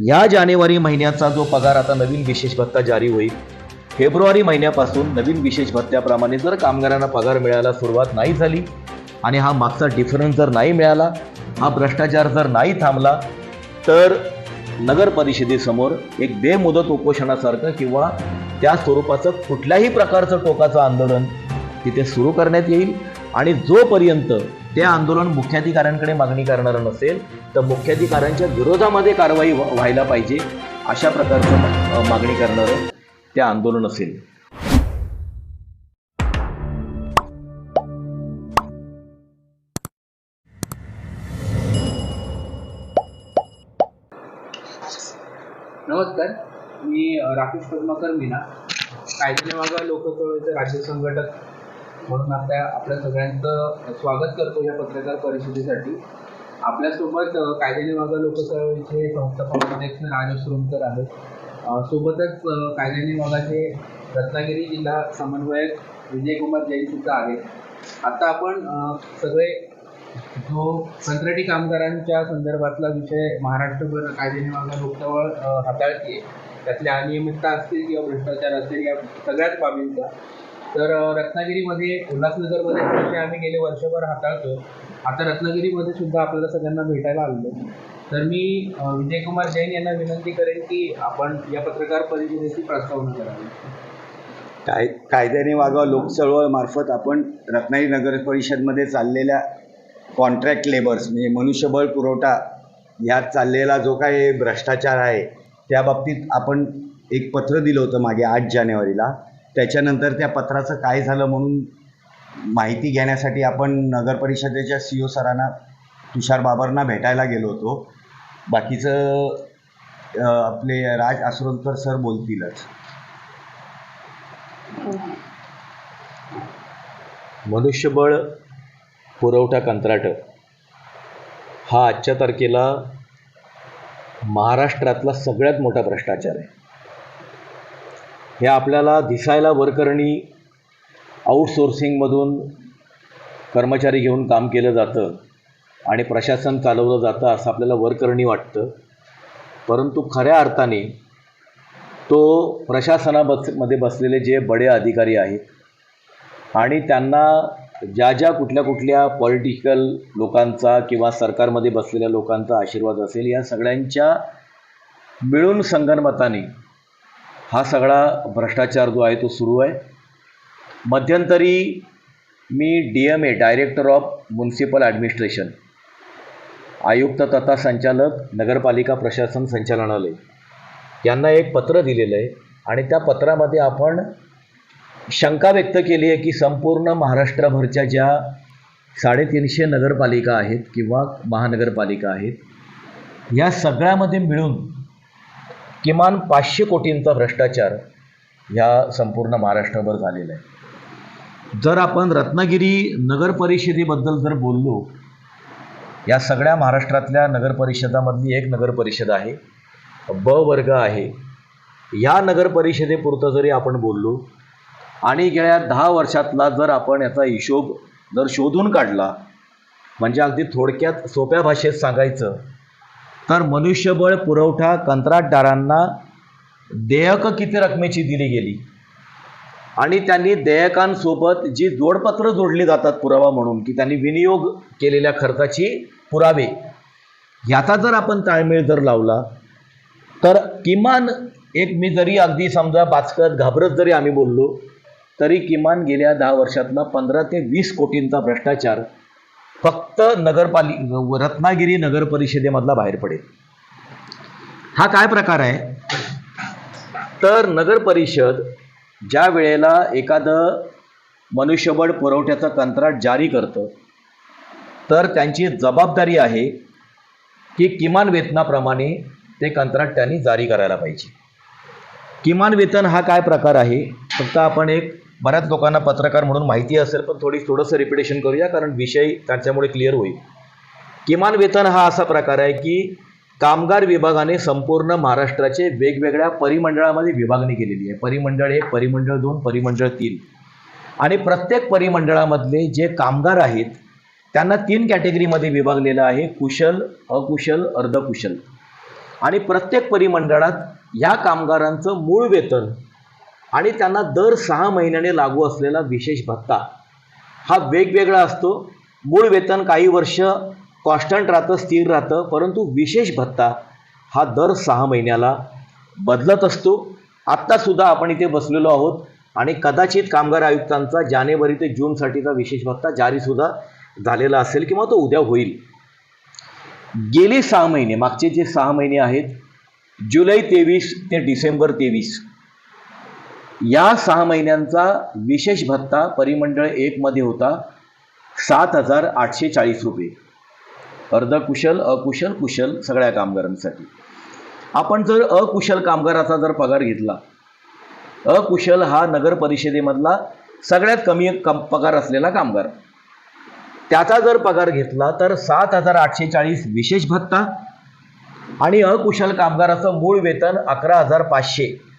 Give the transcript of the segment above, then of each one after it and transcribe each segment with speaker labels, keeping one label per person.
Speaker 1: या जानेवारी महिन्याचा जो पगार आता नवीन विशेष भत्ता जारी होईल फेब्रुवारी महिन्यापासून नवीन विशेष भत्त्याप्रमाणे जर कामगारांना पगार मिळायला सुरुवात नाही झाली आणि हा मागचा डिफरन्स जर नाही मिळाला हा भ्रष्टाचार जर नाही थांबला तर नगर परिषदेसमोर एक बेमुदत उपोषणासारखं किंवा त्या स्वरूपाचं कुठल्याही प्रकारचं टोकाचं आंदोलन तिथे सुरू करण्यात येईल आणि जोपर्यंत ते आंदोलन मुख्याधिकाऱ्यांकडे मागणी करणारं नसेल तर मुख्याधिकाऱ्यांच्या विरोधामध्ये कारवाई व्हायला पाहिजे अशा प्रकारचं मागणी करणारं ते आंदोलन असेल.
Speaker 2: नमस्कार मी राकेश पद्माकर मीना. कायद्याने मागा लोकसभेचे राज्य संघटक म्हणून आपल्या आपल्या सगळ्यांचं स्वागत करतो या पत्रकार परिषदेसाठी. आपल्यासोबत अ, कायद्याने मागा लोकसभेचे संस्थापक अध्यक्ष राजेश रुमकर आहेत. सोबतच अ, कायद्याने रत्नागिरी जिल्हा समन्वयक विजयकुमार जैन सुद्धा आहेत. आता आपण सगळे जो कंत्राटी कामगारांच्या संदर्भातला विषय महाराष्ट्रभर कायद्याने मागा लोकचळवळ हाताळते त्यातल्या अनियमितता असतील किंवा भ्रष्टाचार असतील या सगळ्याच बाबींचा तर रत्नागिरीमध्ये उल्हासनगरमध्ये हा आम्ही गेले वर्षभर हाताळतो. आता रत्नागिरीमध्ये सुद्धा आपल्याला सगळ्यांना भेटायला आलो तर मी विजयकुमार जैन यांना विनंती करेन की आपण या पत्रकार परिषदेची प्रस्तावना करावी.
Speaker 3: काय कायद्याने वागाव लोकचळवळ मार्फत आपण रत्नागिरी नगर परिषदमध्ये चाललेल्या कॉन्ट्रॅक्ट लेबर्स म्हणजे मनुष्यबळ पुरवठा यात चाललेला जो काही भ्रष्टाचार आहे त्या बाबतीत आपण एक पत्र दिलं होतं मागे आठ जानेवारीला. त्याच्यानंतर त्या पत्राचं काय झालं म्हणून माहिती घेण्यासाठी आपण नगर परिषदेच्या सी ओ सरांना तुषार बाबरना भेटायला गेलो होतो. बाकीचं आपले राज आसरोलकर सर बोलतीलच.
Speaker 1: मनुष्यबळ पुरवठा कंत्राट. हा आजच्या तारखेला महाराष्ट्रातला सगळ्यात मोठा भ्रष्टाचार आहे. हे आपल्याला दिसायला वरकरणी आउटसोर्सिंगमधून कर्मचारी घेऊन काम केलं जातं आणि प्रशासन चालवलं जातं असं आपल्याला वरकरणी वाटतं. परंतु खऱ्या अर्थाने तो प्रशासनाबसमध्ये बसलेले जे बडे अधिकारी आहेत आणि त्यांना ज्या ज्या कुठल्या कुठल्या पॉलिटिकल लोकांचा किंवा सरकारमध्ये बसलेल्या लोकांचा आशीर्वाद असेल या सगळ्यांच्या मिळून संगनमताने हा सगळा भ्रष्टाचार जो आहे तो सुरू आहे. मध्यंतरी मी D M A director of municipal administration आयुक्त तथा संचालक नगरपालिका प्रशासन संचालनालय यांना एक पत्र दिलेलं आहे. आणि त्या पत्रामध्ये आपण शंका व्यक्त केली आहे की संपूर्ण महाराष्ट्रभरच्या ज्या साडेतीनशे नगरपालिका आहेत किंवा महानगरपालिका आहेत या सगळ्यामध्ये मिळून किमान पाचशे कोटींचा भ्रष्टाचार ह्या संपूर्ण महाराष्ट्रभर झालेला आहे. जर आपण रत्नागिरी नगर परिषदेबद्दल जर बोललो या सगळ्या महाराष्ट्रातल्या नगरपरिषदामधली एक नगरपरिषद आहे ब वर्ग आहे. या नगरपरिषदेपुरतं जरी आपण बोललो आणि गेल्या दहा वर्षातला जर आपण याचा हिशोब जर शोधून काढला म्हणजे अगदी थोडक्यात सोप्या भाषेत सांगायचं तर मनुष्यबळ पुरवठा कंत्राटदारांना देयकं किती रकमेची दिली गेली? आणि त्यांनी देयकांसोबत जी जोडपत्र जोडली जातात पुरावा म्हणून की त्यांनी विनियोग केलेल्या खर्चाची पुरावे. ह्याचा जर आपण ताळमेळ जर लावला तर किमान एक मी जरी अगदी समजा बाचकत घाबरत जरी आम्ही बोललो तरी किमान गेल्या दहा वर्षातला पंधरा ते वीस कोटींचा भ्रष्टाचार फक्त नगरपालि रत्नागिरी नगर परिषदेमधला बाहेर पडेल. हा काय प्रकार आहे? तर नगर परिषद ज्या वेळेला एखादं मनुष्यबळ पुरवठ्याचं कंत्राट जारी करतं तर त्यांची जबाबदारी आहे की किमान वेतनाप्रमाणे ते कंत्राट त्यांनी जारी करायला पाहिजे. किमान वेतन हा काय प्रकार आहे? फक्त आपण एक बऱ्याच लोकांना पत्रकार म्हणून माहिती असेल पण थोडी थोडंसं रिपिटेशन करूया कारण विषय त्याच्यामुळे क्लिअर होईल. किमान वेतन हा असा प्रकार आहे की कामगार विभागाने संपूर्ण महाराष्ट्राचे वेगवेगळ्या परिमंडळामध्ये विभागणी केलेली आहे. परिमंडळ एक परिमंडळ दोन परिमंडळ तीन. आणि प्रत्येक परिमंडळामधले जे कामगार आहेत त्यांना तीन कॅटेगरीमध्ये विभागलेलं आहे कुशल अकुशल अर्धकुशल. आणि प्रत्येक परिमंडळात या कामगारांचं मूळ वेतन आणि त्यांना दर सहा महिन्याने लागू असलेला विशेष भत्ता. हा वेगवेगळा असतो. मूळ वेतन काही वर्ष कॉन्स्टंट राहतं स्थिर राहतं परंतु विशेष भत्ता हा दर सहा महिन्याला बदलत असतो. आत्तासुद्धा आपण इथे बसलेलो आहोत आणि कदाचित कामगार आयुक्तांचा जानेवारी ते जूनसाठीचा विशेष भत्ता जारीसुद्धा झालेला असेल किंवा तो उद्या होईल. गेले सहा महिने मागचे जे सहा महिने आहेत जुलै तेवीस ते डिसेंबर तेवीस या सहा महिन्यांचा विशेष भत्ता परिमंडळ एकमध्ये होता सात हजार आठशे चाळीस रुपये. अर्धकुशल अकुशल कुशल सगळ्या कामगारांसाठी. आपण जर अकुशल कामगाराचा जर पगार घेतला अकुशल हा नगर परिषदेमधला सगळ्यात कमी कम पगार असलेला कामगार. त्याचा जर पगार घेतला तर सात हजार आठशे चाळीस विशेष भत्ता आणि अकुशल कामगाराचं मूळ वेतन अकरा हजार पाचशे.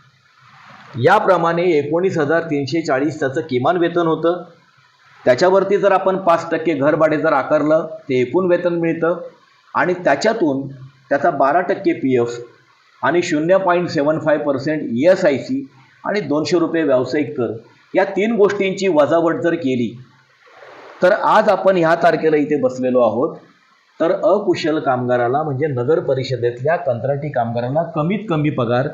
Speaker 1: याप्रमाणे एकोणीस हजार तीनशे चाळीस त्याचं किमान वेतन होतं. त्याच्यावरती जर आपण पाच टक्के घरभाडे जर आकारलं ते एकूण वेतन मिळतं. आणि त्याच्यातून त्याचा बारा टक्के पी एफ आणि शून्य point seven five percent E S I C आणि दोनशे रुपये व्यावसायिक कर या तीन गोष्टींची वजावट जर केली तर आज आपण ह्या तारखेला इथे बसलेलो आहोत. तर अकुशल कामगाराला म्हणजे नगर परिषदेतल्या कंत्राटी कामगारांना कमीत कमी पगार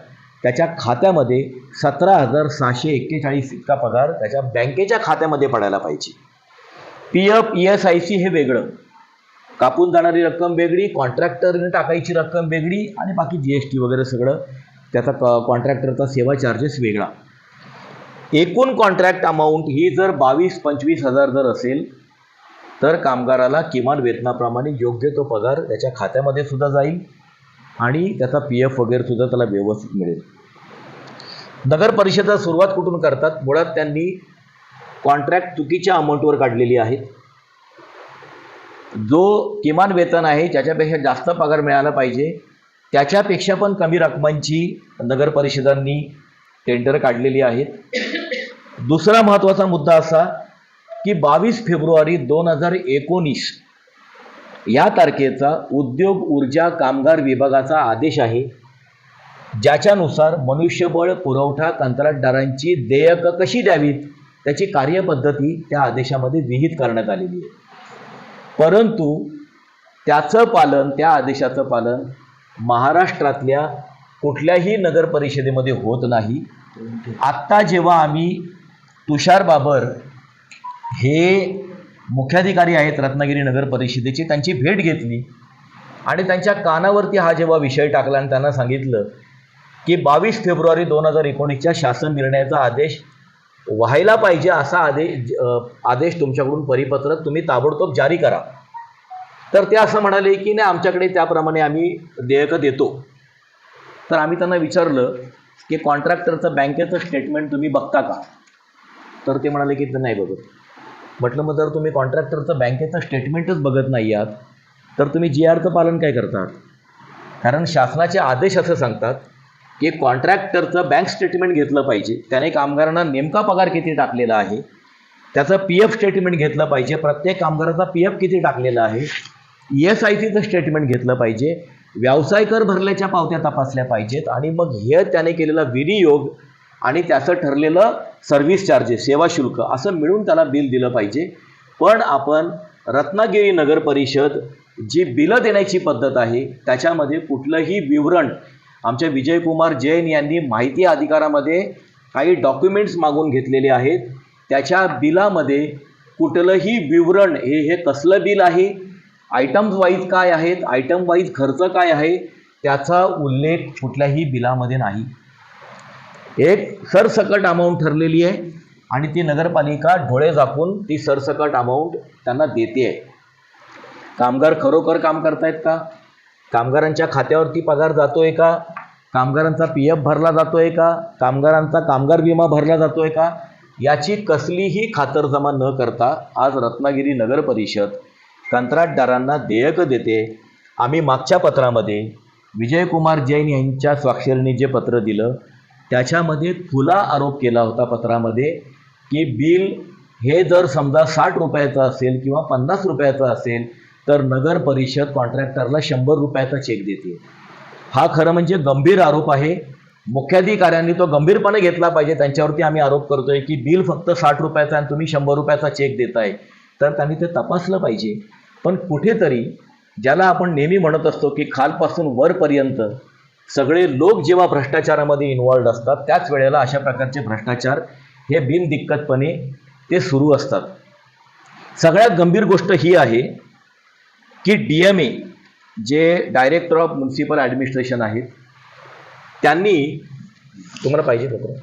Speaker 1: त्याच्या खात्यामध्ये सतरा हजार सहाशे एक्केचाळीस इतका पगार त्याच्या बँकेच्या खात्यामध्ये पडायला पाहिजे. P F E S I C हे वेगळं. कापून जाणारी रक्कम वेगळी कॉन्ट्रॅक्टरने टाकायची रक्कम वेगळी आणि बाकी जी एस टी वगैरे सगळं. त्याचा कॉन्ट्रॅक्टरचा सेवा चार्जेस वेगळा. एकूण कॉन्ट्रॅक्ट अमाऊंट ही जर बावीस पंचवीस हजार जर असेल तर कामगाराला किमान वेतनाप्रमाणे योग्य तो पगार त्याच्या खात्यामध्ये सुद्धा जाईल. आणि त्याचा पी एफ वगैरे सुद्धा त्याला व्यवस्थित मिळेल. नगर परिषदा सुरुवात कुठून करतात? मुळात त्यांनी कॉन्ट्रॅक्ट चुकीच्या अमाऊंटवर काढलेली आहेत. जो किमान वेतन आहे ज्याच्यापेक्षा जास्त पगार मिळाला पाहिजे त्याच्यापेक्षा पण कमी रकमांची नगर परिषदांनी टेंडर काढलेली आहेत. दुसरा महत्त्वाचा मुद्दा असा की बावीस फेब्रुवारी दोन हजार एकोणीस या तारखेचा उद्योग ऊर्जा कामगार विभागाचा आदेश आहे ज्याच्यानुसार मनुष्यबळ पुरवठा कंत्राटदारांची देयकं कशी द्यावीत त्याची कार्यपद्धती त्या आदेशामध्ये विहित करण्यात आलेली आहे. परंतु त्याचं पालन त्या आदेशाचं पालन महाराष्ट्रातल्या कुठल्याही नगर परिषदेमध्ये होत नाही. आत्ता जेव्हा आम्ही तुषार बाबर हे मुख्याधिकारी आहेत रत्नागिरी नगर परिषदेचे त्यांची भेट घेतली. आणि त्यांच्या कानावरती हा जेव्हा विषय टाकला आणि त्यांना सांगितलं की बावीस फेब्रुवारी दोन हजार एकोणीसच्या शासन निर्णयाचा आदेश व्हायला पाहिजे असा आदेश आदेश तुमच्याकडून परिपत्रक तुम्ही ताबडतोब जारी करा. तर ते असं म्हणाले की नाही आमच्याकडे त्याप्रमाणे आम्ही देयकं देतो. तर आम्ही त्यांना विचारलं की कॉन्ट्रॅक्टरचं बँकेचं स्टेटमेंट तुम्ही बघता का? तर ते म्हणाले की ते नाही बघत. म्हटलं मग जर तुम्ही कॉन्ट्रॅक्टरचं बँकेचं स्टेटमेंटच बघत नाही आहात तर तुम्ही जी आरचं पालन काय करतात? कारण शासनाचे आदेश असं सांगतात की कॉन्ट्रॅक्टरचं बँक स्टेटमेंट घेतलं पाहिजे. त्याने कामगारांना नेमका पगार किती टाकलेला आहे? त्याचं पी एफ स्टेटमेंट घेतलं पाहिजे. प्रत्येक कामगाराचा पी एफ किती टाकलेला आहे? ई एस आय सीचं स्टेटमेंट घेतलं पाहिजे. व्यवसाय कर भरल्याच्या पावत्या तपासल्या पाहिजेत आणि मग हे त्याने केलेला विनियोग आणि त्याचं ठरलेलं सर्व्हिस चार्जेस सेवा शुल्क असं मिळून त्याला बिल दिलं पाहिजे. पण आपण रत्नागिरी नगर परिषद जी बिलं देण्याची पद्धत आहे त्याच्यामध्ये कुठलंही विवरण आमच्या विजयकुमार जैन यांनी माहिती अधिकारामध्ये काही डॉक्युमेंट्स मागून घेतलेले आहेत. त्याच्या बिलामध्ये कुठलंही विवरण हे हे कसलं बिल आहे? आयटम्स वाईज काय आहेत? आयटम वाईज खर्च काय आहे? त्याचा उल्लेख कुठल्याही बिलामध्ये नाही. एक सरसकट अमाऊंट ठरलेली आहे आणि ती नगरपालिका डोळे झाकून ती सरसकट अमाऊंट त्यांना देते आहे. कामगार खरोखर काम करतायत का? कामगारांच्या खात्यावरती पगार जातोय का? कामगारांचा पी एफ भरला जातोय का? कामगारांचा कामगार विमा भरला जातोय का? याची कसलीही खातरजमा न करता आज रत्नागिरी नगर परिषद कंत्राटदारांना देयकं देते. आम्ही मागच्या पत्रामध्ये विजयकुमार जैन यांच्या स्वाक्षरीने जे पत्र दिलं त्याच्यामध्ये खुला आरोप केला होता पत्रामध्ये की बिल हे जर समजा साठ रुपयाचं असेल किंवा पन्नास रुपयाचं असेल तर नगर परिषद कॉन्ट्रॅक्टरला शंभर रुपयाचा चेक देते. हा खरं म्हणजे गंभीर आरोप आहे. मुख्याधिकाऱ्यांनी तो गंभीरपणे घेतला पाहिजे. त्यांच्यावरती आम्ही आरोप करतोय की बिल फक्त साठ रुपयाचा आणि तुम्ही शंभर रुपयाचा चेक देताय. तर त्यांनी ते तपासलं पाहिजे. पण कुठेतरी ज्याला आपण नेहमी म्हणत असतो की खालपासून वरपर्यंत सगळे लोक जेव्हा भ्रष्टाचारामध्ये इन्वॉल्ड असतात त्याच वेळेला अशा प्रकारचे भ्रष्टाचार हे बिनदिक्कतपणे ते सुरू असतात. सगळ्यात गंभीर गोष्ट ही आहे की डी एम ए जे डायरेक्टर ऑफ म्युन्सिपल ॲडमिनिस्ट्रेशन आहेत त्यांनी तुम्हाला पाहिजे पत्र.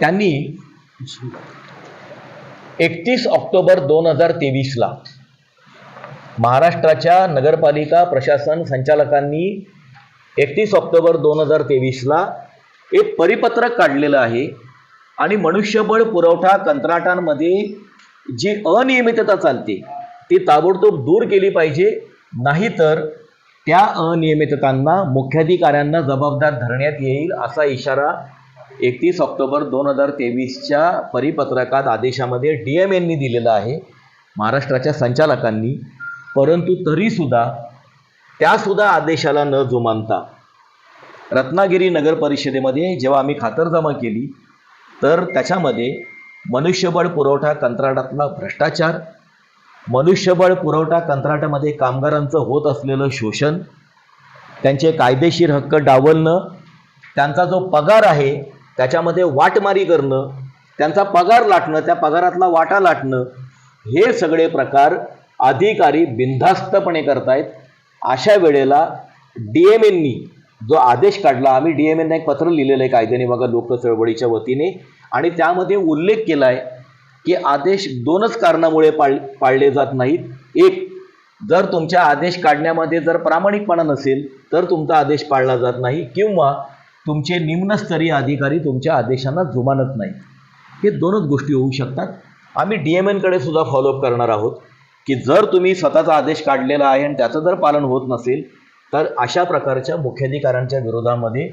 Speaker 1: त्यांनी एकतीस ऑक्टोबर दोन हजार तेवीसला महाराष्ट्राच्या नगरपालिका प्रशासन संचालकांनी एकतीस ऑक्टोबर दोन हजार तेवीसला एक परिपत्रक काढलेलं आहे आणि मनुष्यबळ पुरवठा कंत्राटांमध्ये जी अनियमितता चालते ती ताबडतोब दूर केली पाहिजे. नाहीतर त्या अनियमिततांना मुख्याधिकाऱ्यांना जबाबदार धरण्यात येईल असा इशारा एकतीस ऑक्टोबर दोन हजार तेवीसच्या परिपत्रकात आदेशामध्ये डी एम यांनी दिलेला आहे. महाराष्ट्राच्या संचालकांनी. परंतु तरीसुद्धा त्यासुद्धा आदेशाला न जुमानता रत्नागिरी नगर परिषदेमध्ये जेव्हा आम्ही खातरजमा केली तर त्याच्यामध्ये मनुष्यबळ पुरवठा कंत्राटातला भ्रष्टाचार मनुष्यबळ पुरवठा कंत्राटामध्ये कामगारांचं होत असलेलं शोषण त्यांचे कायदेशीर हक्क डावलणं त्यांचा जो पगार आहे त्याच्यामध्ये वाटमारी करणं त्यांचा पगार लाटणं त्या पगारातला वाटा लाटणं हे सगळे प्रकार अधिकारी बिनधास्तपणे करतायत. अशा वेळेला डी एम एननी जो आदेश काढला आम्ही डी एम एनना एक पत्र लिहिलेलं आहे कायद्याने बघा लोक चळवळीच्या वतीने. आणि त्यामध्ये उल्लेख केला आहे की आदेश दोनच कारणामुळे पाळ पाळले जात नाहीत. एक जर तुमच्या आदेश काढण्यामध्ये जर प्रामाणिकपणा नसेल तर तुमचा आदेश पाळला जात नाही किंवा तुमचे निम्नस्तरीय अधिकारी तुमच्या आदेशांना जुमानत नाही हे दोनच गोष्टी होऊ शकतात. आम्ही डी एम एनकडे सुद्धा फॉलोअप करणार आहोत. की जर तुम्ही स्वतःचा आदेश काढलेला आहे आणि त्याचं जर पालन होत नसेल तर अशा प्रकारच्या मुख्याधिकाऱ्यांच्या विरोधामध्ये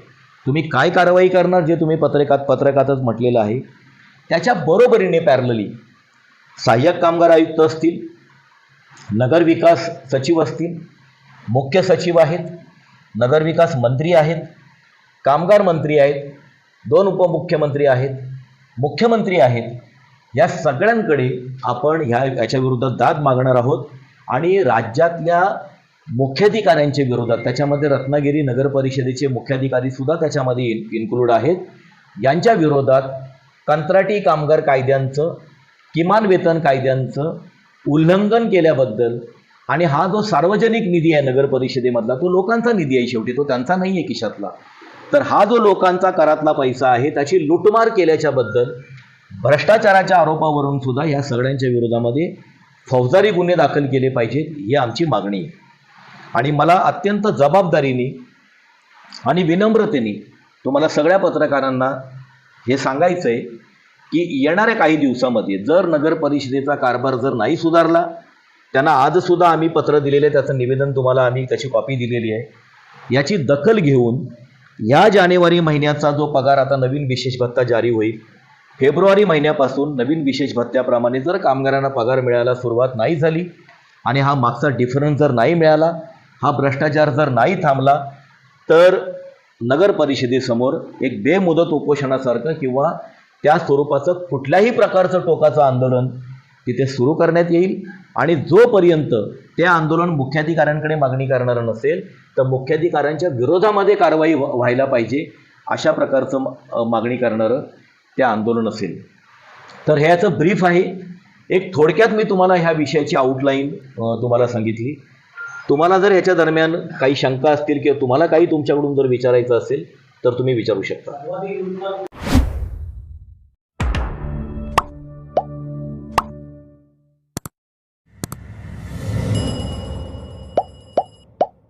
Speaker 1: तुम्ही काय कारवाई करणार जे तुम्ही पत्रकात पत्रकातच म्हटलेलं आहे? त्याच्या बरोबरीने पॅरलली सहाय्यक कामगार आयुक्त असतील नगरविकास सचिव असतील मुख्य सचिव आहेत नगरविकास मंत्री आहेत कामगार मंत्री आहेत दोन उपमुख्यमंत्री आहेत मुख्यमंत्री आहेत या सगळ्यांकडे आपण ह्या याच्या विरोधात दाद मागणार आहोत. आणि राज्यातल्या मुख्याधिकाऱ्यांच्या विरोधात त्याच्यामध्ये रत्नागिरी नगर परिषदेचे मुख्याधिकारी सुद्धा त्याच्यामध्ये इन इन्क्लूड आहेत. यांच्या विरोधात कंत्राटी कामगार कायद्यांचं किमान वेतन कायद्यांचं उल्लंघन केल्याबद्दल आणि हा जो सार्वजनिक निधी आहे नगर परिषदेमधला तो लोकांचा निधी आहे शेवटी तो त्यांचा नाही आहे खिशातला. तर हा जो लोकांचा करातला पैसा आहे त्याची लुटमार केल्याच्याबद्दल भ्रष्टाचाराच्या आरोपावरून सुद्धा या सगळ्यांच्या विरोधामध्ये फौजदारी गुन्हे दाखल केले पाहिजेत ही आमची मागणी आहे. आणि मला अत्यंत जबाबदारीने आणि विनम्रतेने तुम्हाला सगळ्या पत्रकारांना हे सांगायचं आहे की येणाऱ्या काही दिवसामध्ये जर नगर परिषदेचा कारभार जर नाही सुधारला त्यांना आजसुद्धा आम्ही पत्र दिलेलं आहे त्याचं निवेदन तुम्हाला आम्ही त्याची कॉपी दिलेली आहे याची दखल घेऊन या जानेवारी महिन्याचा जो पगार आता नवीन विशेष भत्ता जारी होईल फेब्रुवारी महिन्यापासून नवीन विशेष भत्त्याप्रमाणे जर कामगारांना पगार मिळायला सुरुवात नाही झाली आणि हा मागचा डिफरन्स जर नाही मिळाला हा भ्रष्टाचार जर नाही थांबला तर नगर परिषदेसमोर एक बेमुदत उपोषणासारखं किंवा त्या स्वरूपाचं कुठल्याही प्रकारचं टोकाचं आंदोलन तिथे सुरू करण्यात येईल. आणि जोपर्यंत ते आंदोलन मुख्याधिकाऱ्यांकडे मागणी करणारं नसेल तर मुख्याधिकाऱ्यांच्या विरोधामध्ये कारवाई व्ह- व्हायला पाहिजे अशा प्रकारचं मागणी करणारं ते आंदोलन असेल. तर ह्याचं ब्रीफ आहे. एक थोडक्यात मी तुम्हाला ह्या विषयाची आउटलाईन तुम्हाला सांगितली. तुम्हाला जर ह्याच्या दरम्यान काही शंका असतील किंवा तुम्हाला काही तुमच्याकडून जर विचारायचं असेल तर तुम्ही विचारू शकता.